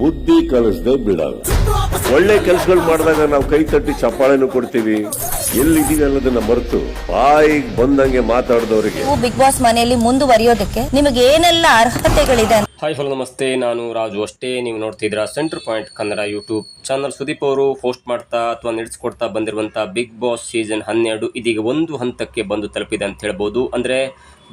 ಬುದ್ಧಿ ಕಲಿಸದೆ ಬಿಡ ಒಳ್ಳೆ ಕೆಲಸಗಳು ಮಾಡಿದಾಗ ನಾವು ಕೈ ತಟ್ಟಿ ಚಪ್ಪಾಳೆನು ಕೊಡ್ತೀವಿ. ಎಲ್ಲಿದ್ದೀವಿ ಅನ್ನೋದನ್ನ ಮರೆತು ಬಾಯಿಗೆ ಬಂದಂಗೆ ಮಾತಾಡಿದವರಿಗೆ. ಬಿಗ್ ಬಾಸ್ ಮನೆಯಲ್ಲಿ ಮುಂದುವರಿಯೋದಕ್ಕೆ ನಿಮಗೆ ಏನೆಲ್ಲ ಅರ್ಹತೆಗಳಿದೆ ಹಾಯ್ ಹಲೋ ನಮಸ್ತೆ. ನಾನು ರಾಜು ಅಷ್ಟೇ. ನೀವು ನೋಡ್ತಿದ್ರ center point Kannada YouTube channel. Sudeep ಅವರು ಪೋಸ್ಟ್ ಮಾಡ್ತಾ ಅಥವಾ ನಡೆಸ್ಕೊಡ್ತಾ ಬಂದಿರುವಂತಹ ಬಿಗ್ ಬಾಸ್ ಸೀಸನ್ ಹನ್ನೆರಡು ಇದೀಗ ಒಂದು ಹಂತಕ್ಕೆ ಬಂದು ತಲುಪಿದೆ ಅಂತ ಹೇಳ್ಬೋದು. ಅಂದರೆ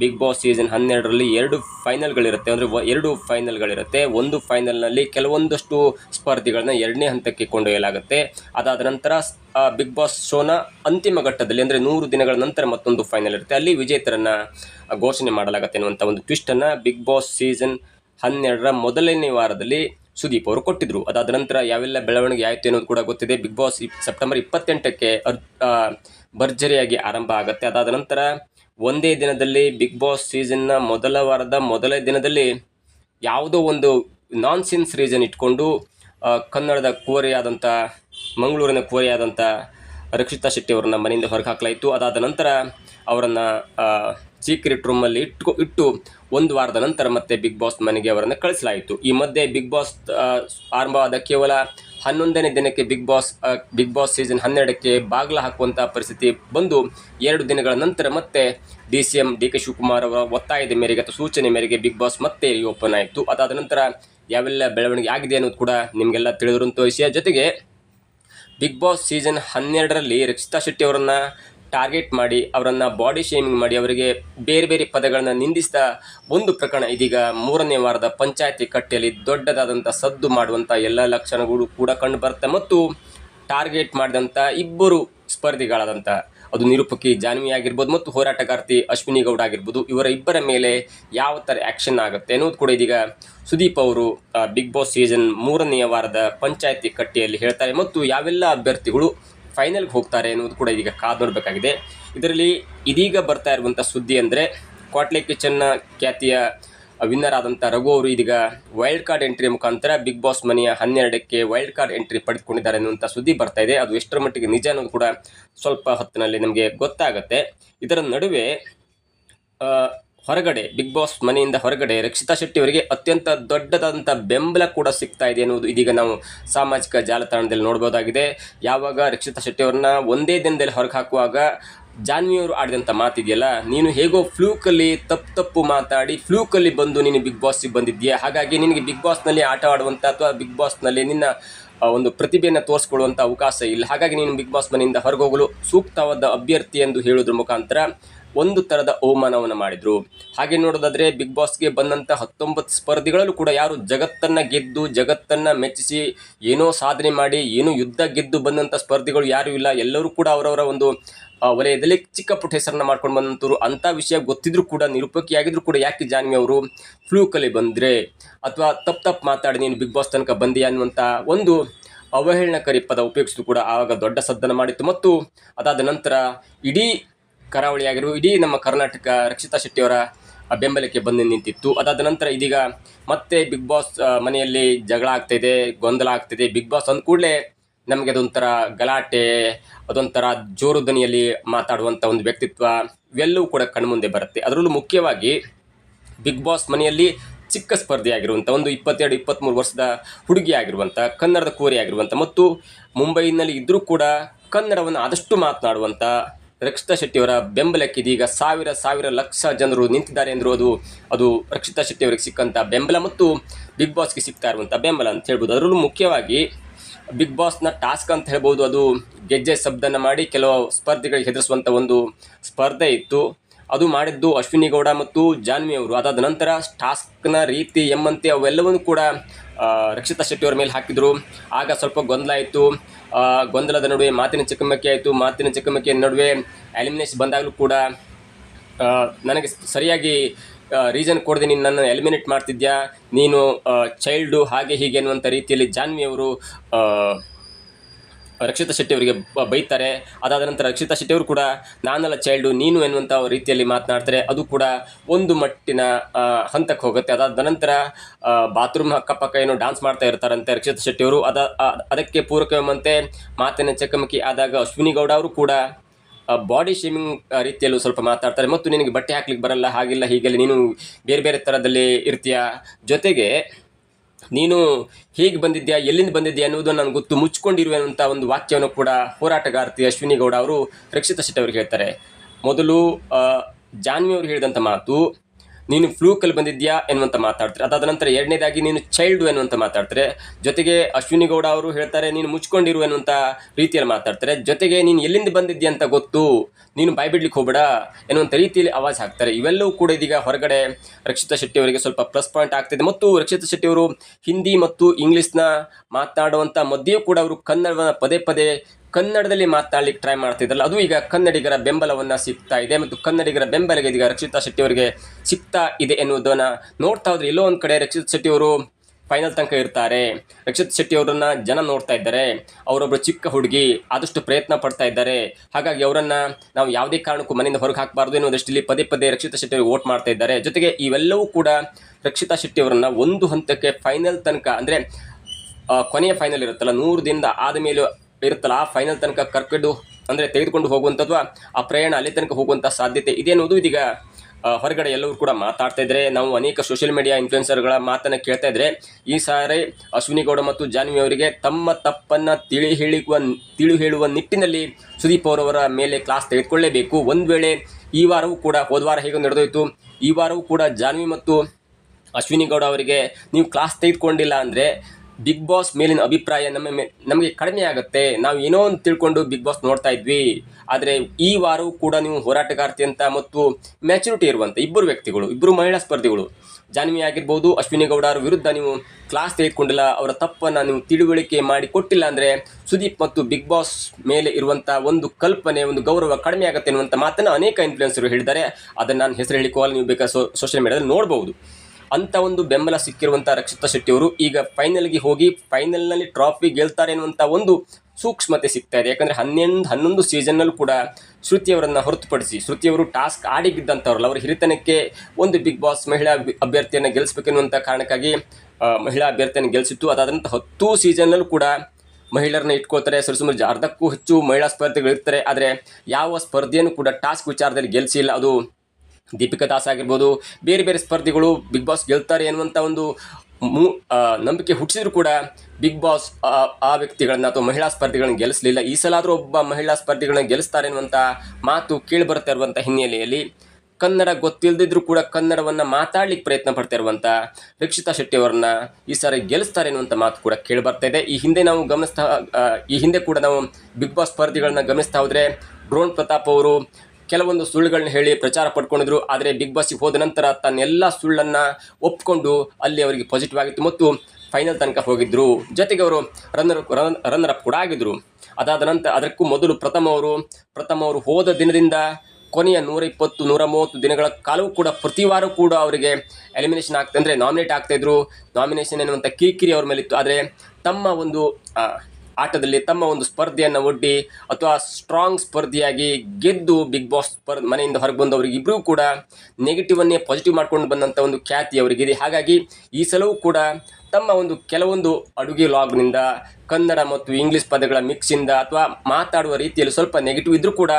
ಬಿಗ್ ಬಾಸ್ ಸೀಸನ್ ಹನ್ನೆರಡರಲ್ಲಿ ಎರಡು ಫೈನಲ್ಗಳಿರುತ್ತೆ ಅಂದರೆ ಎರಡು ಫೈನಲ್ಗಳಿರುತ್ತೆ ಒಂದು ಫೈನಲ್ನಲ್ಲಿ ಕೆಲವೊಂದಷ್ಟು ಸ್ಪರ್ಧಿಗಳನ್ನ ಎರಡನೇ ಹಂತಕ್ಕೆ ಕೊಂಡೊಯ್ಯಲಾಗುತ್ತೆ. ಅದಾದ ನಂತರ ಬಿಗ್ ಬಾಸ್ ಶೋನ ಅಂತಿಮ ಘಟ್ಟದಲ್ಲಿ, ಅಂದರೆ ನೂರು ದಿನಗಳ ನಂತರ ಮತ್ತೊಂದು ಫೈನಲ್ ಇರುತ್ತೆ. ಅಲ್ಲಿ ವಿಜೇತರನ್ನು ಘೋಷಣೆ ಮಾಡಲಾಗುತ್ತೆ ಅನ್ನುವಂಥ ಒಂದು ಟ್ವಿಸ್ಟನ್ನು ಬಿಗ್ ಬಾಸ್ ಸೀಸನ್ ಹನ್ನೆರಡರ ಮೊದಲನೇ ವಾರದಲ್ಲಿ ಸುದೀಪ್ ಅವರು ಕೊಟ್ಟಿದ್ರು. ಅದಾದ ನಂತರ ಯಾವೆಲ್ಲ ಬೆಳವಣಿಗೆ ಆಯಿತು ಅನ್ನೋದು ಕೂಡ ಗೊತ್ತಿದೆ. ಬಿಗ್ ಬಾಸ್ ಸೆಪ್ಟೆಂಬರ್ ಇಪ್ಪತ್ತೆಂಟಕ್ಕೆ ಭರ್ಜರಿಯಾಗಿ ಆರಂಭ ಆಗುತ್ತೆ. ಅದಾದ ನಂತರ ಒಂದೇ ದಿನದಲ್ಲಿ ಬಿಗ್ ಬಾಸ್ ಸೀಸನ್ನ ಮೊದಲ ವಾರದ ಮೊದಲೇ ದಿನದಲ್ಲಿ ಯಾವುದೋ ಒಂದು ನಾನ್ ಸೆನ್ಸ್ ರೀಸನ್ ಇಟ್ಕೊಂಡು ಕನ್ನಡದ ಕುವರಿಯಾದಂಥ ಮಂಗಳೂರಿನ ಕುವರಿಯಾದಂಥ ರಕ್ಷಿತಾ ಶೆಟ್ಟಿ ಅವರನ್ನ ಮನೆಯಿಂದ ಹೊರಗೆ ಹಾಕಲಾಯಿತು. ಅದಾದ ನಂತರ ಅವರನ್ನು ಸೀಕ್ರೆಟ್ ರೂಮಲ್ಲಿ ಇಟ್ಕೊ, ಇಟ್ಟು ಒಂದು ವಾರದ ನಂತರ ಮತ್ತೆ ಬಿಗ್ ಬಾಸ್ ಮನೆಗೆ ಅವರನ್ನು ಕಳಿಸಲಾಯಿತು. ಈ ಮಧ್ಯೆ ಬಿಗ್ ಬಾಸ್ ಆರಂಭವಾದ ಕೇವಲ ಹನ್ನೊಂದನೇ ದಿನಕ್ಕೆ big boss big boss season ಹನ್ನೆರಡಕ್ಕೆ ಬಾಗ್ಲ ಹಾಕುವಂಥ ಪರಿಸ್ಥಿತಿ ಬಂದು ಎರಡು ದಿನಗಳ ನಂತರ ಮತ್ತೆ D C M D K Shivakumar ಅವರ ಒತ್ತಾಯದ ಮೇರೆಗೆ ಅಥವಾ ಸೂಚನೆ ಮೇರೆಗೆ ಬಿಗ್ ಬಾಸ್ ಮತ್ತೆ ಓಪನ್ ಆಯಿತು. ಅದಾದ ನಂತರ ಯಾವೆಲ್ಲ ಬೆಳವಣಿಗೆ ಆಗಿದೆ ಅನ್ನೋದು ಕೂಡ ನಿಮಗೆಲ್ಲ ತಿಳಿದಿರುವಂಥ ವಿಷಯ ಜೊತೆಗೆ ಬಿಗ್ ಬಾಸ್ ಸೀಸನ್ ಹನ್ನೆರಡರಲ್ಲಿ ರಕ್ಷಿತಾ ಶೆಟ್ಟಿ ಅವರನ್ನ ಟಾರ್ಗೆಟ್ ಮಾಡಿ ಅವರನ್ನು ಬಾಡಿ ಶೇಮಿಂಗ್ ಮಾಡಿ ಅವರಿಗೆ ಬೇರೆ ಬೇರೆ ಪದಗಳನ್ನು ನಿಂದಿಸಿದ ಒಂದು ಪ್ರಕರಣ ಇದೀಗ ಮೂರನೇ ವಾರದ ಪಂಚಾಯತಿ ಕಟ್ಟೆಯಲ್ಲಿ ದೊಡ್ಡದಾದಂಥ ಸದ್ದು ಮಾಡುವಂಥ ಎಲ್ಲ ಲಕ್ಷಣಗಳು ಕೂಡ ಕಂಡು ಬರುತ್ತೆ ಮತ್ತು ಟಾರ್ಗೆಟ್ ಮಾಡಿದಂಥ ಇಬ್ಬರು ಸ್ಪರ್ಧಿಗಳಾದಂಥ ಅದು ನಿರೂಪಕಿ ಜಾನ್ವಿ ಆಗಿರ್ಬೋದು ಮತ್ತು ಹೋರಾಟಗಾರ್ತಿ ಅಶ್ವಿನಿ ಗೌಡ ಆಗಿರ್ಬೋದು, ಇವರ ಇಬ್ಬರ ಮೇಲೆ ಯಾವ ಥರ ಆ್ಯಕ್ಷನ್ ಆಗುತ್ತೆ ಅನ್ನೋದು ಕೂಡ ಇದೀಗ ಸುದೀಪ್ ಅವರು ಬಿಗ್ ಬಾಸ್ ಸೀಸನ್ ಮೂರನೆಯ ವಾರದ ಪಂಚಾಯತಿ ಕಟ್ಟೆಯಲ್ಲಿ ಹೇಳ್ತಾರೆ. ಮತ್ತು ಯಾವೆಲ್ಲ ಅಭ್ಯರ್ಥಿಗಳು ಫೈನಲ್ಗೆ ಹೋಗ್ತಾರೆ ಅನ್ನೋದು ಕೂಡ ಇದೀಗ ಕಾದು ನೋಡಬೇಕಾಗಿದೆ. ಇದರಲ್ಲಿ ಇದೀಗ ಬರ್ತಾ ಇರುವಂಥ ಸುದ್ದಿ ಅಂದರೆ ಕ್ವಾಟ್ಲೆ ಕಿಚನ್ನ ಖ್ಯಾತಿಯ ವಿನ್ನರ್ ಆದಂಥ ರಘು ಅವರು ಇದೀಗ ವೈಲ್ಡ್ ಕಾರ್ಡ್ ಎಂಟ್ರಿ ಮುಖಾಂತರ ಬಿಗ್ ಬಾಸ್ ಮನೆಯ ಹನ್ನೆರಡಕ್ಕೆ ವೈಲ್ಡ್ ಕಾರ್ಡ್ ಎಂಟ್ರಿ ಪಡೆದುಕೊಂಡಿದ್ದಾರೆ ಅನ್ನುವಂಥ ಸುದ್ದಿ ಬರ್ತಾ ಇದೆ. ಅದು ಎಷ್ಟರ ಮಟ್ಟಿಗೆ ನಿಜ ಅನ್ನೋದು ಕೂಡ ಸ್ವಲ್ಪ ಹೊತ್ತಿನಲ್ಲಿ ನಮಗೆ ಗೊತ್ತಾಗುತ್ತೆ. ಇದರ ನಡುವೆ ಹೊರಗಡೆ ಬಿಗ್ ಬಾಸ್ ಮನೆಯಿಂದ ಹೊರಗಡೆ ರಕ್ಷಿತಾ ಶೆಟ್ಟಿ ಅವರಿಗೆ ಅತ್ಯಂತ ದೊಡ್ಡದಾದಂಥ ಬೆಂಬಲ ಕೂಡ ಸಿಗ್ತಾ ಇದೆ ಅನ್ನೋದು ಇದೀಗ ನಾವು ಸಾಮಾಜಿಕ ಜಾಲತಾಣದಲ್ಲಿ ನೋಡ್ಬೋದಾಗಿದೆ. ಯಾವಾಗ ರಕ್ಷಿತಾ ಶೆಟ್ಟಿ ಅವ್ರನ್ನ ಒಂದೇ ದಿನದಲ್ಲಿ ಹೊರಗೆ ಹಾಕುವಾಗ ಜಾನ್ವಿಯವರು ಆಡಿದಂಥ ಮಾತಿದೆಯಲ್ಲ, ನೀನು ಹೇಗೋ ಫ್ಲೂಕಲ್ಲಿ ತಪ್ಪು ತಪ್ಪು ಮಾತಾಡಿ ಫ್ಲೂಕಲ್ಲಿ ಬಂದು ನೀನು ಬಿಗ್ ಬಾಸಿಗೆ ಬಂದಿದ್ದೀಯಾ? ಹಾಗಾಗಿ ನಿನಗೆ ಬಿಗ್ ಬಾಸ್ನಲ್ಲಿ ಆಟ ಆಡುವಂಥ ಅಥವಾ ಬಿಗ್ ಬಾಸ್ನಲ್ಲಿ ನಿನ್ನ ಒಂದು ಪ್ರತಿಭೆಯನ್ನು ತೋರಿಸ್ಕೊಳ್ಳುವಂಥ ಅವಕಾಶ ಇಲ್ಲ. ಹಾಗಾಗಿ ನೀನು ಬಿಗ್ ಬಾಸ್ ಮನೆಯಿಂದ ಹೊರಗೋಗಲು ಸೂಕ್ತವಾದ ಅಭ್ಯರ್ಥಿ ಎಂದು ಹೇಳೋದ್ರ ಮುಖಾಂತರ ಒಂದು ಥರದ ಅವಮಾನವನ್ನು ಮಾಡಿದರು. ಹಾಗೆ ನೋಡೋದಾದರೆ ಬಿಗ್ ಬಾಸ್ಗೆ ಬಂದಂಥ ಹತ್ತೊಂಬತ್ತು ಸ್ಪರ್ಧಿಗಳಲ್ಲೂ ಕೂಡ ಯಾರು ಜಗತ್ತನ್ನು ಗೆದ್ದು, ಜಗತ್ತನ್ನು ಮೆಚ್ಚಿಸಿ, ಏನೋ ಸಾಧನೆ ಮಾಡಿ, ಏನೋ ಯುದ್ಧ ಗೆದ್ದು ಬಂದಂಥ ಸ್ಪರ್ಧಿಗಳು ಯಾರೂ ಇಲ್ಲ. ಎಲ್ಲರೂ ಕೂಡ ಅವರವರ ಒಂದು ವಲಯದಲ್ಲಿ ಚಿಕ್ಕ ಪುಟ್ಟ ಹೆಸರನ್ನ ಮಾಡ್ಕೊಂಡು ಬಂದಂಥವ್ರು ಅಂಥ ವಿಷಯ ಗೊತ್ತಿದ್ರು ಕೂಡ, ನಿರೂಪಕಿಯಾಗಿದ್ರು ಕೂಡ ಯಾಕೆ ಜಾನ್ವಿ ಅವರು ಫ್ಲೂಕಲ್ಲಿ ಬಂದರೆ? ಅಥವಾ ತಪ್ಪು ತಪ್ಪು ಮಾತಾಡಿ ನೀನು ಬಿಗ್ ಬಾಸ್ ತನಕ ಬಂದಿ ಅನ್ನುವಂಥ ಒಂದು ಅವಹೇಳನಕಾರಿ ಪದ ಉಪಯೋಗಿಸಿದ್ರು ಕೂಡ ಆವಾಗ ದೊಡ್ಡ ಸದ್ದನ್ನು ಮಾಡಿತ್ತು. ಮತ್ತು ಅದಾದ ನಂತರ ಇಡೀ ಕರಾವಳಿಯಾಗಿರುವ ಇಡೀ ನಮ್ಮ ಕರ್ನಾಟಕ ರಕ್ಷಿತಾ ಶೆಟ್ಟಿಯವರ ಬೆಂಬಲಕ್ಕೆ ಬಂದು ನಿಂತಿತ್ತು. ಅದಾದ ನಂತರ ಇದೀಗ ಮತ್ತೆ ಬಿಗ್ ಬಾಸ್ ಮನೆಯಲ್ಲಿ ಜಗಳ ಆಗ್ತಿದೆ ಗೊಂದಲ ಆಗ್ತಿದೆ ಬಿಗ್ ಬಾಸ್ ಅಂದ ಕೂಡಲೇ ನಮಗೆ ಅದೊಂಥರ ಗಲಾಟೆ, ಅದೊಂಥರ ಜೋರು ಧ್ವನಿಯಲ್ಲಿ ಮಾತಾಡುವಂಥ ಒಂದು ವ್ಯಕ್ತಿತ್ವ ಇವೆಲ್ಲವೂ ಕೂಡ ಕಣ್ಮುಂದೆ ಬರುತ್ತೆ. ಅದರಲ್ಲೂ ಮುಖ್ಯವಾಗಿ ಬಿಗ್ ಬಾಸ್ ಮನೆಯಲ್ಲಿ ಚಿಕ್ಕ ಸ್ಪರ್ಧೆಯಾಗಿರುವಂಥ, ಒಂದು ಇಪ್ಪತ್ತೆರಡು ಇಪ್ಪತ್ತ್ಮೂರು ವರ್ಷದ ಹುಡುಗಿ ಆಗಿರುವಂಥ ಕನ್ನಡದ ಕೋರಿ ಆಗಿರುವಂಥ ಮತ್ತು ಮುಂಬೈನಲ್ಲಿ ಇದ್ದರೂ ಕೂಡ ಕನ್ನಡವನ್ನು ಆದಷ್ಟು ಮಾತನಾಡುವಂಥ ರಕ್ಷಿತಾ ಶೆಟ್ಟಿಯವರ ಬೆಂಬಲಕ್ಕೆ ಇದೀಗ ಸಾವಿರ ಸಾವಿರ ಲಕ್ಷ ಜನರು ನಿಂತಿದ್ದಾರೆ ಎಂದರು. ಅದು ಅದು ರಕ್ಷಿತಾ ಶೆಟ್ಟಿಯವರಿಗೆ ಸಿಕ್ಕಂಥ ಬೆಂಬಲ ಮತ್ತು ಬಿಗ್ ಬಾಸ್ಗೆ ಸಿಗ್ತಾ ಇರುವಂಥ ಬೆಂಬಲ ಅಂತ ಹೇಳ್ಬೋದು. ಅದರಲ್ಲೂ ಮುಖ್ಯವಾಗಿ ಬಿಗ್ ಬಾಸ್ನ ಟಾಸ್ಕ್ ಅಂತ ಹೇಳ್ಬೋದು. ಅದು ಗೆಜ್ಜೆ ಶಬ್ದನ ಮಾಡಿ ಕೆಲವು ಸ್ಪರ್ಧಿಗಳಿಗೆ ಹೆದರಿಸುವಂಥ ಒಂದು ಸ್ಪರ್ಧೆ ಇತ್ತು. ಅದು ಮಾಡಿದ್ದು ಅಶ್ವಿನಿ ಗೌಡ ಮತ್ತು ಜಾನ್ವಿ ಅವರು. ಅದಾದ ನಂತರ ಟಾಸ್ಕ್ನ ರೀತಿ ಎಂಬಂತೆ ಅವೆಲ್ಲವನ್ನೂ ಕೂಡ ರಕ್ಷಿತಾ ಶೆಟ್ಟಿಯವರ ಮೇಲೆ ಹಾಕಿದರು. ಆಗ ಸ್ವಲ್ಪ ಗೊಂದಲ ಆ, ಗೊಂದಲದ ನಡುವೆ ಮಾತಿನ ಚಕಮಕಿ ಆಯಿತು. ಮಾತಿನ ಚಕಮಕಿಯ ನಡುವೆ ಎಲಿಮಿನೇಷನ್ ಬಂದಾಗಲೂ ಕೂಡ ನನಗೆ ಸರಿಯಾಗಿ ರೀಸನ್ ಕೊಡದೆ ನೀನು ನನ್ನ ಎಲಿಮಿನೇಟ್ ಮಾಡ್ತಿದ್ಯಾ? ನೀನು ಚೈಲ್ಡು ಹಾಗೆ ಹೀಗೆ ಅನ್ನುವಂಥ ರೀತಿಯಲ್ಲಿ ಜಾನ್ವಿ ಅವರು ಆ, ರಕ್ಷಿತಾ ಶೆಟ್ಟಿ ಅವರಿಗೆ ಬೈತಾರೆ. ಅದಾದ ನಂತರ ರಕ್ಷಿತಾ ಶೆಟ್ಟಿ ಅವರು ಕೂಡ, ನಾನಲ್ಲ ಚೈಲ್ಡು, ನೀನು ಎನ್ನುವಂಥ ರೀತಿಯಲ್ಲಿ ಮಾತನಾಡ್ತಾರೆ. ಅದು ಕೂಡ ಒಂದು ಮಟ್ಟಿನ ಹಂತಕ್ಕೆ ಹೋಗುತ್ತೆ. ಅದಾದ ನಂತರ ಬಾತ್ರೂಮ್ ಅಕ್ಕಪಕ್ಕ ಏನೋ ಡಾನ್ಸ್ ಮಾಡ್ತಾ ಇರ್ತಾರಂತೆ ರಕ್ಷಿತಾ ಶೆಟ್ಟಿ ಅವರು ಅದ ಅದಕ್ಕೆ ಪೂರಕವೆಂಬಂತೆ ಮಾತಿನ ಚಕಮಕಿ ಆದಾಗ ಅಶ್ವಿನಿ ಗೌಡ ಅವರು ಕೂಡ ಬಾಡಿ ಶೇಮಿಂಗ್ ರೀತಿಯಲ್ಲೂ ಸ್ವಲ್ಪ ಮಾತಾಡ್ತಾರೆ. ಮತ್ತು ನಿನಗೆ ಬಟ್ಟೆ ಹಾಕ್ಲಿಕ್ಕೆ ಬರಲ್ಲ, ಹಾಗಿಲ್ಲ, ಹೀಗೆಲ್ಲ, ನೀನು ಬೇರೆ ಬೇರೆ ಥರದಲ್ಲಿ ಇರ್ತೀಯ? ಜೊತೆಗೆ ನೀನು ಹೇಗೆ ಬಂದಿದ್ಯಾ, ಎಲ್ಲಿಂದ ಬಂದಿದ್ಯಾ ಅನ್ನೋದು ನನಗೆ ಗೊತ್ತು ಮುಚ್ಕೊಂಡಿರುವಂಥ ಒಂದು ವಾಕ್ಯವನ್ನು ಕೂಡ ಹೋರಾಟಗಾರ್ತಿ ಅಶ್ವಿನಿ ಗೌಡ ಅವರು ರಕ್ಷಿತಾ ಶೆಟ್ಟಿ ಅವರಿಗೆ ಹೇಳ್ತಾರೆ. ಮೊದಲು ಜಾನ್ವಿ ಅವರು ಹೇಳಿದಂಥ ಮಾತು ನೀನು ಫ್ಲೂಕಲ್ಲಿ ಬಂದಿದ್ಯಾ ಎನ್ನುವಂತ ಮಾತಾಡ್ತಾರೆ. ಅದಾದ ನಂತರ ಎರಡನೇದಾಗಿ ನೀನು ಚೈಲ್ಡು ಎನ್ನುವಂತ ಮಾತಾಡ್ತಾರೆ. ಜೊತೆಗೆ ಅಶ್ವಿನಿ ಗೌಡ ಅವರು ಹೇಳ್ತಾರೆ, ನೀನು ಮುಚ್ಕೊಂಡಿರು ಎನ್ನುವಂಥ ರೀತಿಯಲ್ಲಿ ಮಾತಾಡ್ತಾರೆ. ಜೊತೆಗೆ ನೀನು ಎಲ್ಲಿಂದ ಬಂದಿದ್ಯಾ ಅಂತ ಗೊತ್ತು, ನೀನು ಬಾಯ್ಬಿಡ್ಲಿಕ್ಕೆ ಹೋಗ್ಬೇಡ ಎನ್ನುವಂಥ ರೀತಿಯಲ್ಲಿ ಆವಾಜ್ ಹಾಕ್ತಾರೆ. ಇವೆಲ್ಲವೂ ಕೂಡ ಇದೀಗ ಹೊರಗಡೆ ರಕ್ಷಿತಾ ಶೆಟ್ಟಿ ಅವರಿಗೆ ಸ್ವಲ್ಪ ಪ್ಲಸ್ ಪಾಯಿಂಟ್ ಆಗ್ತಿದೆ. ಮತ್ತು ರಕ್ಷಿತಾ ಶೆಟ್ಟಿ ಅವರು ಹಿಂದಿ ಮತ್ತು ಇಂಗ್ಲೀಷ್ನ ಮಾತನಾಡುವಂಥ ಮಧ್ಯೆಯೂ ಕೂಡ ಅವರು ಕನ್ನಡವನ್ನು ಪದೇ ಪದೇ ಕನ್ನಡದಲ್ಲಿ ಮಾತಾಡ್ಲಿಕ್ಕೆ ಟ್ರೈ ಮಾಡ್ತಿದ್ರಲ್ಲ, ಅದು ಈಗ ಕನ್ನಡಿಗರ ಬೆಂಬಲವನ್ನ ಸಿಗ್ತಾ ಇದೆ ಮತ್ತು ಕನ್ನಡಿಗರ ಬೆಂಬಲಿಗೆ ಇದೀಗ ರಕ್ಷಿತಾ ಶೆಟ್ಟಿ ಅವರಿಗೆ ಸಿಗ್ತಾ ಇದೆ ಎನ್ನುವುದನ್ನು ನೋಡ್ತಾ ಹೋದ್ರೆ ಎಲ್ಲೋ ಒಂದು ಕಡೆ ರಕ್ಷಿತ್ ಶೆಟ್ಟಿ ಅವರು ಫೈನಲ್ ತನಕ ಇರ್ತಾರೆ. ರಕ್ಷಿತ್ ಶೆಟ್ಟಿ ಅವರನ್ನ ಜನ ನೋಡ್ತಾ ಇದ್ದಾರೆ. ಅವರೊಬ್ಬರು ಚಿಕ್ಕ ಹುಡುಗಿ, ಆದಷ್ಟು ಪ್ರಯತ್ನ ಪಡ್ತಾ ಇದ್ದಾರೆ. ಹಾಗಾಗಿ ಅವರನ್ನ ನಾವು ಯಾವುದೇ ಕಾರಣಕ್ಕೂ ಮನೆಯಿಂದ ಹೊರಗೆ ಹಾಕಬಾರ್ದು ಎನ್ನುವ ದೃಷ್ಟಿಯಲ್ಲಿ ಪದೇ ಪದೇ ರಕ್ಷಿತಾ ಶೆಟ್ಟಿ ಅವರು ವೋಟ್ ಮಾಡ್ತಾ ಇದ್ದಾರೆ. ಜೊತೆಗೆ ಇವೆಲ್ಲವೂ ಕೂಡ ರಕ್ಷಿತಾ ಶೆಟ್ಟಿ ಅವರನ್ನ ಒಂದು ಹಂತಕ್ಕೆ ಫೈನಲ್ ತನಕ, ಅಂದ್ರೆ ಕೊನೆಯ ಫೈನಲ್ ಇರುತ್ತಲ್ಲ, ನೂರು ದಿನದ ಆದ ಮೇಲೆ ಇರುತ್ತಲ್ಲ, ಆ ಫೈನಲ್ ತನಕ ಕರ್ಕೊಂಡು, ಅಂದರೆ ತೆಗೆದುಕೊಂಡು ಹೋಗುವಂಥದ್ದು ಆ ಪ್ರಯಾಣ ಅಲ್ಲಿ ತನಕ ಹೋಗುವಂಥ ಸಾಧ್ಯತೆ ಇದೆ ಅನ್ನೋದು ಇದೀಗ ಹೊರಗಡೆ ಎಲ್ಲರೂ ಕೂಡ ಮಾತಾಡ್ತಾ ಇದ್ದಾರೆ ನಾವು ಅನೇಕ ಸೋಷಿಯಲ್ ಮೀಡಿಯಾ ಇನ್ಫ್ಲುಯೆನ್ಸರ್ಗಳ ಮಾತನ್ನು ಕೇಳ್ತಾ ಇದ್ರೆ, ಈ ಸಾರಿ ಅಶ್ವಿನಿ ಗೌಡ ಮತ್ತು ಜಾನ್ವಿ ಅವರಿಗೆ ತಮ್ಮ ತಪ್ಪನ್ನು ತಿಳಿ ಹೇಳಿರುವ ತಿಳಿ ಹೇಳುವ ನಿಟ್ಟಿನಲ್ಲಿ ಸುದೀಪ್ ಅವರವರ ಮೇಲೆ ಕ್ಲಾಸ್ ತೆಗೆದುಕೊಳ್ಳೇಬೇಕು. ಒಂದು ವೇಳೆ ಈ ವಾರವೂ ಕೂಡ, ಹೋದ ವಾರ ಹೇಗೆ ನಡೆದೋಯಿತು, ಈ ವಾರವೂ ಕೂಡ ಜಾನ್ವಿ ಮತ್ತು ಅಶ್ವಿನಿ ಗೌಡ ಅವರಿಗೆ ನೀವು ಕ್ಲಾಸ್ ತೆಗೆದುಕೊಂಡಿಲ್ಲ ಅಂದರೆ ಬಿಗ್ ಬಾಸ್ ಮೇಲಿನ ಅಭಿಪ್ರಾಯ ನಮ್ಮ ನಮಗೆ ಕಡಿಮೆ ಆಗುತ್ತೆ. ನಾವು ಏನೋ ಒಂದು ತಿಳ್ಕೊಂಡು ಬಿಗ್ ಬಾಸ್ ನೋಡ್ತಾ ಇದ್ವಿ. ಆದರೆ ಈ ವಾರವೂ ಕೂಡ ನೀವು ಹೋರಾಟಗಾರ್ತಿ ಅಂತ ಮತ್ತು ಮ್ಯಾಚುರಿಟಿ ಇರುವಂಥ ಇಬ್ಬರು ವ್ಯಕ್ತಿಗಳು, ಇಬ್ಬರು ಮಹಿಳಾ ಸ್ಪರ್ಧಿಗಳು, ಜಾನ್ವಿ ಆಗಿರ್ಬೋದು, ಅಶ್ವಿನಿ ಗೌಡ ಅವರ ವಿರುದ್ಧ ನೀವು ಕ್ಲಾಸ್ ತೆಗೆದುಕೊಂಡಿಲ್ಲ, ಅವರ ತಪ್ಪನ್ನು ನೀವು ತಿಳುವಳಿಕೆ ಮಾಡಿ ಕೊಟ್ಟಿಲ್ಲ ಅಂದರೆ ಸುದೀಪ್ ಮತ್ತು ಬಿಗ್ ಬಾಸ್ ಮೇಲೆ ಇರುವಂಥ ಒಂದು ಕಲ್ಪನೆ, ಒಂದು ಗೌರವ ಕಡಿಮೆ ಆಗುತ್ತೆ ಅನ್ನುವಂಥ ಮಾತನ್ನು ಅನೇಕ ಇನ್ಫ್ಲುಯೆನ್ಸರು ಹೇಳಿದ್ದಾರೆ. ಅದನ್ನು ನಾನು ಹೆಸರು ಹೇಳಿಕೋಲ್ಲ ನೀವು ಬೇಕಾದ ಸೋಷಿಯಲ್ ಮೀಡಿಯಾದಲ್ಲಿ ನೋಡ್ಬೋದು. ಅಂತ ಒಂದು ಬೆಂಬಲ ಸಿಕ್ಕಿರುವಂಥ ರಕ್ಷಿತಾ ಶೆಟ್ಟಿ ಅವರು ಈಗ ಫೈನಲ್ಗೆ ಹೋಗಿ ಫೈನಲ್ನಲ್ಲಿ ಟ್ರಾಫಿ ಗೆಲ್ತಾರೆ ಅನ್ನುವಂಥ ಒಂದು ಸೂಕ್ಷ್ಮತೆ ಸಿಗ್ತಾ ಇದೆ. ಯಾಕಂದರೆ ಹನ್ನೊಂದು ಹನ್ನೊಂದು ಸೀಸನ್ನಲ್ಲೂ ಕೂಡ ಶ್ರುತಿಯವರನ್ನು ಹೊರತುಪಡಿಸಿ ಶ್ರುತಿಯವರು ಟಾಸ್ಕ್ ಆಡಿ ಗೆದ್ದಂಥವ್ರಲ್ಲ ಅವರ ಹಿರಿತನಕ್ಕೆ ಒಂದು ಬಿಗ್ ಬಾಸ್ ಮಹಿಳಾ ಅಭಿ- ಅಭ್ಯರ್ಥಿಯನ್ನು ಗೆಲ್ಲಿಸ್ಬೇಕೆನ್ನುವಂಥ ಕಾರಣಕ್ಕಾಗಿ ಮಹಿಳಾ ಅಭ್ಯರ್ಥಿಯನ್ನು ಗೆಲ್ಲಿಸಿತ್ತು ಅದಾದಂಥ ಹತ್ತು ಸೀಸನ್ನಲ್ಲೂ ಕೂಡ ಮಹಿಳೆಯರನ್ನ ಇಟ್ಕೊಳ್ತಾರೆ. ಸರಿಸುಮಾರು ಅರ್ಧಕ್ಕೂ ಹೆಚ್ಚು ಮಹಿಳಾ ಸ್ಪರ್ಧಿಗಳು ಇರ್ತಾರೆ ಆದರೆ ಯಾವ ಸ್ಪರ್ಧೆಯನ್ನು ಕೂಡ ಟಾಸ್ಕ್ ವಿಚಾರದಲ್ಲಿ ಗೆಲ್ಲಿಸಿಲ್ಲ ಅದು ದೀಪಿಕಾ ದಾಸ್ ಆಗಿರ್ಬೋದು, ಬೇರೆ ಬೇರೆ ಸ್ಪರ್ಧಿಗಳು ಬಿಗ್ ಬಾಸ್ ಗೆಲ್ತಾರೆ ಅನ್ನುವಂಥ ಒಂದು ಮೂ ನಂಬಿಕೆ ಹುಟ್ಟಿಸಿದ್ರು ಕೂಡ ಬಿಗ್ ಬಾಸ್ ಆ- ವ್ಯಕ್ತಿಗಳನ್ನ ಅಥವಾ ಮಹಿಳಾ ಸ್ಪರ್ಧಿಗಳನ್ನ ಗೆಲ್ಲಿಸಲಿಲ್ಲ ಈ ಸಲ ಆದರೂ ಒಬ್ಬ ಮಹಿಳಾ ಸ್ಪರ್ಧಿಗಳನ್ನ ಗೆಲ್ಲಿಸ್ತಾರೆ ಅನ್ನುವಂಥ ಮಾತು ಕೇಳಿ ಬರ್ತಾ ಇರುವಂಥ ಹಿನ್ನೆಲೆಯಲ್ಲಿ ಕನ್ನಡ ಗೊತ್ತಿಲ್ಲದಿದ್ರು ಕೂಡ ಕನ್ನಡವನ್ನು ಮಾತಾಡ್ಲಿಕ್ಕೆ ಪ್ರಯತ್ನ ಪಡ್ತಾ ಇರುವಂಥ ರಕ್ಷಿತಾ ಶೆಟ್ಟಿ ಅವರನ್ನ ಈ ಸಾರಿ ಗೆಲ್ಲಿಸ್ತಾರೆ ಅನ್ನುವಂಥ ಮಾತು ಕೂಡ ಕೇಳಿ ಬರ್ತಾ ಇದೆ. ಈ ಹಿಂದೆ ನಾವು ಗಮನಿಸ್ತಾ ಈ ಹಿಂದೆ ಕೂಡ ನಾವು ಬಿಗ್ ಬಾಸ್ ಸ್ಪರ್ಧಿಗಳನ್ನ ಗಮನಿಸ್ತಾ ಹೋದರೆ ಡ್ರೋನ್ ಪ್ರತಾಪ್ ಅವರು ಕೆಲವೊಂದು ಸುಳ್ಳುಗಳನ್ನ ಹೇಳಿ ಪ್ರಚಾರ ಪಡ್ಕೊಂಡಿದ್ರು. ಆದರೆ ಬಿಗ್ ಬಾಸ್ಗೆ ಹೋದ ನಂತರ ತನ್ನೆಲ್ಲ ಸುಳ್ಳನ್ನು ಒಪ್ಕೊಂಡು ಅಲ್ಲಿ ಅವರಿಗೆ ಪಾಸಿಟಿವ್ ಆಗಿತ್ತು ಮತ್ತು ಫೈನಲ್ ತನಕ ಹೋಗಿದ್ದರು ಜೊತೆಗೆ ಅವರು ರನ್ನರ್ ರನ್ ರನ್ನರ್ ಅಪ್ ಕೂಡ ಆಗಿದ್ರು. ಅದಾದ ನಂತರ ಅದಕ್ಕೂ ಮೊದಲು ಪ್ರಥಮ ಅವರು ಪ್ರಥಮ ಅವರು ಹೋದ ದಿನದಿಂದ ಕೊನೆಯ ನೂರ ಇಪ್ಪತ್ತು ನೂರ ಮೂವತ್ತು ದಿನಗಳ ಕಾಲವೂ ಕೂಡ ಪ್ರತಿ ವಾರ ಕೂಡ ಅವರಿಗೆ ಎಲಿಮಿನೇಷನ್ ಆಗ್ತಾ, ಅಂದರೆ ನಾಮಿನೇಟ್ ಆಗ್ತಾಯಿದ್ರು ನಾಮಿನೇಷನ್ ಎನ್ನುವಂಥ ಕಿರಿಕಿರಿ ಅವ್ರ ಮೇಲಿತ್ತು. ಆದರೆ ತಮ್ಮ ಒಂದು ಆಟದಲ್ಲಿ ತಮ್ಮ ಒಂದು ಸ್ಪರ್ಧೆಯನ್ನು ಒಡ್ಡಿ ಅಥವಾ ಸ್ಟ್ರಾಂಗ್ ಸ್ಪರ್ಧಿಯಾಗಿ ಗೆದ್ದು ಬಿಗ್ ಬಾಸ್ ಸ್ಪರ್ ಮನೆಯಿಂದ ಹೊರಗೆ ಬಂದವರಿಗೆ ಇಬ್ಬರೂ ಕೂಡ ನೆಗೆಟಿವನ್ನೇ ಪಾಸಿಟಿವ್ ಮಾಡ್ಕೊಂಡು ಬಂದಂಥ ಒಂದು ಖ್ಯಾತಿ ಅವರಿಗಿದೆ. ಹಾಗಾಗಿ ಈ ಸಲವೂ ಕೂಡ ತಮ್ಮ ಒಂದು ಕೆಲವೊಂದು ಅಡುಗೆ ಲಾಗ್ನಿಂದ ಕನ್ನಡ ಮತ್ತು ಇಂಗ್ಲೀಷ್ ಪದಗಳ ಮಿಕ್ಸಿಂದ ಅಥವಾ ಮಾತಾಡುವ ರೀತಿಯಲ್ಲಿ ಸ್ವಲ್ಪ ನೆಗೆಟಿವ್ ಇದ್ದರೂ ಕೂಡ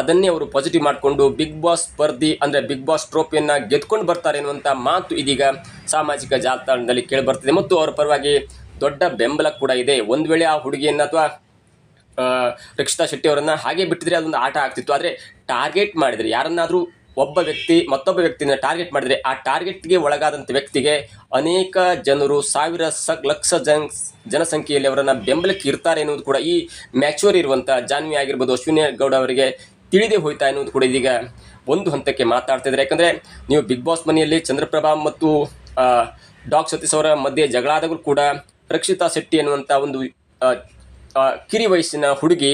ಅದನ್ನೇ ಅವರು ಪಾಸಿಟಿವ್ ಮಾಡಿಕೊಂಡು ಬಿಗ್ ಬಾಸ್ ಸ್ಪರ್ಧಿ ಅಂದರೆ ಬಿಗ್ ಬಾಸ್ ಟ್ರೋಫಿಯನ್ನು ಗೆದ್ಕೊಂಡು ಬರ್ತಾರೆ ಎನ್ನುವಂಥ ಮಾತು ಇದೀಗ ಸಾಮಾಜಿಕ ಜಾಲತಾಣದಲ್ಲಿ ಕೇಳಿ ಬರ್ತಿದೆ. ಮತ್ತು ಅವರ ಪರವಾಗಿ ದೊಡ್ಡ ಬೆಂಬಲ ಕೂಡ ಇದೆ. ಒಂದು ವೇಳೆ ಆ ಹುಡುಗಿಯನ್ನು ಅಥವಾ ರಕ್ಷಿತಾ ಶೆಟ್ಟಿ ಅವರನ್ನ ಹಾಗೆ ಬಿಟ್ಟಿದ್ರೆ ಅದೊಂದು ಆಟ ಆಗ್ತಿತ್ತು. ಆದರೆ ಟಾರ್ಗೆಟ್ ಮಾಡಿದರೆ, ಯಾರನ್ನಾದರೂ ಒಬ್ಬ ವ್ಯಕ್ತಿ ಮತ್ತೊಬ್ಬ ವ್ಯಕ್ತಿಯನ್ನು ಟಾರ್ಗೆಟ್ ಮಾಡಿದರೆ, ಆ ಟಾರ್ಗೆಟ್ಗೆ ಒಳಗಾದಂಥ ವ್ಯಕ್ತಿಗೆ ಅನೇಕ ಜನರು ಸಾವಿರ ಸ, ಲಕ್ಷ ಜನ, ಜನಸಂಖ್ಯೆಯಲ್ಲಿ ಅವರನ್ನು ಬೆಂಬಲಕ್ಕೆ ಇರ್ತಾರೆ ಎನ್ನುವುದು ಕೂಡ ಈ ಮ್ಯಾಚೂರ್ ಇರುವಂಥ ಜಾನ್ವಿ ಆಗಿರ್ಬೋದು, ಅಶ್ವಿನಿ ಗೌಡ ಅವರಿಗೆ ತಿಳಿದೇ ಹೋಯ್ತಾ ಎನ್ನುವುದು ಕೂಡ ಇದೀಗ ಒಂದು ಹಂತಕ್ಕೆ ಮಾತಾಡ್ತಿದ್ದಾರೆ ಯಾಕಂದರೆ ನೀವು ಬಿಗ್ ಬಾಸ್ ಮನೆಯಲ್ಲಿ ಚಂದ್ರಪ್ರಭಾ ಮತ್ತು ಡಾಕ್ ಸತೀಶ್ ಅವರ ಮಧ್ಯೆ ಜಗಳಾದಾಗಲೂ ಕೂಡ ರಕ್ಷಿತಾ ಶೆಟ್ಟಿ ಅನ್ನುವಂಥ ಒಂದು ಕಿರಿ ವಯಸ್ಸಿನ ಹುಡುಗಿ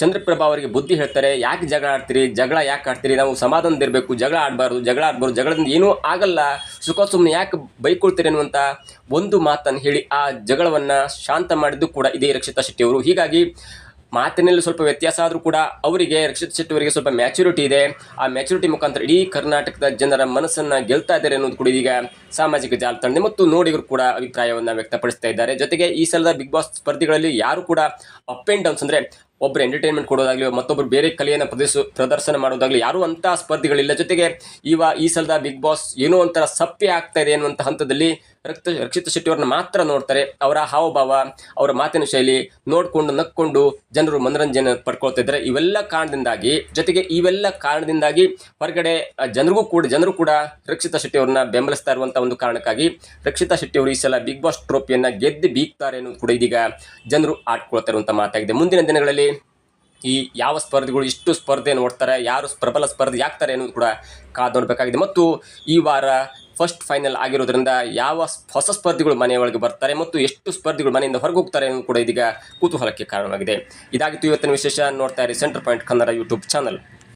ಚಂದ್ರಪ್ರಭಾ ಅವರಿಗೆ ಬುದ್ಧಿ ಹೇಳ್ತಾರೆ, ಯಾಕೆ ಜಗಳ ಆಡ್ತೀರಿ, ಜಗಳ ಯಾಕೆ ಆಡ್ತೀರಿ, ನಾವು ಸಮಾಧಾನದಿರಬೇಕು ಜಗಳ ಆಡಬಾರ್ದು ಜಗಳ ಆಡಬಾರ್ದು, ಜಗಳದಿಂದ ಏನೂ ಆಗಲ್ಲ, ಸುಖ ಸುಮ್ಮನೆ ಯಾಕೆ ಬೈಕೊಳ್ತೀರಿ ಅನ್ನುವಂಥ ಒಂದು ಮಾತನ್ನು ಹೇಳಿ ಆ ಜಗಳವನ್ನು ಶಾಂತ ಮಾಡಿದ್ದು ಕೂಡ ಇದೇ ರಕ್ಷಿತಾ ಶೆಟ್ಟಿಯವರು ಹೀಗಾಗಿ ಮಾತಿನಲ್ಲಿ ಸ್ವಲ್ಪ ವ್ಯತ್ಯಾಸ ಆದರೂ ಕೂಡ ಅವರಿಗೆ ರಕ್ಷಿತ್ ಶೆಟ್ಟಿ ಅವರಿಗೆ ಸ್ವಲ್ಪ ಮ್ಯಾಚುರಿಟಿ ಇದೆ. ಆ ಮ್ಯಾಚುರಿಟಿ ಮುಖಾಂತರ ಇಡೀ ಕರ್ನಾಟಕದ ಜನರ ಮನಸ್ಸನ್ನು ಗೆಲ್ತಾ ಇದ್ದಾರೆ ಅನ್ನೋದು ಕೂಡ ಈಗ ಸಾಮಾಜಿಕ ಜಾಲತಾಣ ಮತ್ತು ನೋಡಿಗರು ಕೂಡ ಅಭಿಪ್ರಾಯವನ್ನು ವ್ಯಕ್ತಪಡಿಸ್ತಾ ಇದ್ದಾರೆ. ಜೊತೆಗೆ ಈ ಸಲದ ಬಿಗ್ ಬಾಸ್ ಸ್ಪರ್ಧಿಗಳಲ್ಲಿ ಯಾರು ಕೂಡ ಅಪ್ ಆ್ಯಂಡ್ ಡೌನ್ಸ್ ಅಂದರೆ ಒಬ್ಬರು ಎಂಟರ್ಟೈನ್ಮೆಂಟ್ ಕೊಡೋದಾಗಲಿ ಮತ್ತೊಬ್ಬರು ಬೇರೆ ಕಲೆಯನ್ನು ಪ್ರದರ್ಶ, ಪ್ರದರ್ಶನ ಮಾಡೋದಾಗಲಿ ಯಾರು ಅಂತ ಸ್ಪರ್ಧಿಗಳಿಲ್ಲ. ಜೊತೆಗೆ ಇವ ಈ ಸಲದ ಬಿಗ್ ಬಾಸ್ ಏನೋ ಒಂಥರ ಸಪ್ಪೆ ಆಗ್ತಾ ಇದೆ ಅನ್ನುವಂಥ ಹಂತದಲ್ಲಿ ರಕ್ತ ರಕ್ಷಿತ ಶೆಟ್ಟಿಯವ್ರನ್ನ ಮಾತ್ರ ನೋಡ್ತಾರೆ. ಅವರ ಹಾವಭಾವ, ಅವರ ಮಾತಿನ ಶೈಲಿ ನೋಡಿಕೊಂಡು, ನಕ್ಕೊಂಡು ಜನರು ಮನರಂಜನೆ ಪಡ್ಕೊಳ್ತಾ ಇದ್ದಾರೆ ಇವೆಲ್ಲ ಕಾರಣದಿಂದಾಗಿ, ಜೊತೆಗೆ ಇವೆಲ್ಲ ಕಾರಣದಿಂದಾಗಿ ಹೊರಗಡೆ ಜನರಿಗೂ ಕೂಡ, ಜನರು ಕೂಡ ರಕ್ಷಿತಾ ಶೆಟ್ಟಿ ಅವ್ರನ್ನ ಬೆಂಬಲಿಸ್ತಾ ಇರುವಂತಹ ಒಂದು ಕಾರಣಕ್ಕಾಗಿ ರಕ್ಷಿತಾ ಶೆಟ್ಟಿಯವರು ಈ ಸಲ ಬಿಗ್ ಬಾಸ್ ಟ್ರೋಫಿಯನ್ನ ಗೆದ್ದು ಬೀಗ್ತಾರೆ ಅನ್ನೋದು ಕೂಡ ಇದೀಗ ಜನರು ಆಡ್ಕೊಳ್ತಾ ಇರುವಂತಹ ಮಾತಾಗಿದೆ. ಮುಂದಿನ ದಿನಗಳಲ್ಲಿ ಈ ಯಾವ ಸ್ಪರ್ಧಿಗಳು ಇಷ್ಟು ಸ್ಪರ್ಧೆ ನೋಡ್ತಾರೆ ಯಾರು ಪ್ರಬಲ ಸ್ಪರ್ಧೆ ಆಗ್ತಾರೆ ಅನ್ನೋದು ಕೂಡ ಕಾದು ನೋಡಬೇಕಾಗಿದೆ. ಮತ್ತು ಈ ವಾರ ಫಸ್ಟ್ ಫೈನಲ್ ಆಗಿರೋದ್ರಿಂದ ಯಾವ ಹೊಸ ಸ್ಪರ್ಧಿಗಳು ಮನೆಯೊಳಗೆ ಬರ್ತಾರೆ ಮತ್ತು ಎಷ್ಟು ಸ್ಪರ್ಧಿಗಳು ಮನೆಯಿಂದ ಹೊರಗೆ ಹೋಗ್ತಾರೆ ಅನ್ನೋದು ಕೂಡ ಇದೀಗ ಕುತೂಹಲಕ್ಕೆ ಕಾರಣವಾಗಿದೆ. ಇದಾಗಿತ್ತು ಇವತ್ತಿನ ವಿಶೇಷ ನೋಡ್ತಾ ಇರಿ center point Kannada YouTube channel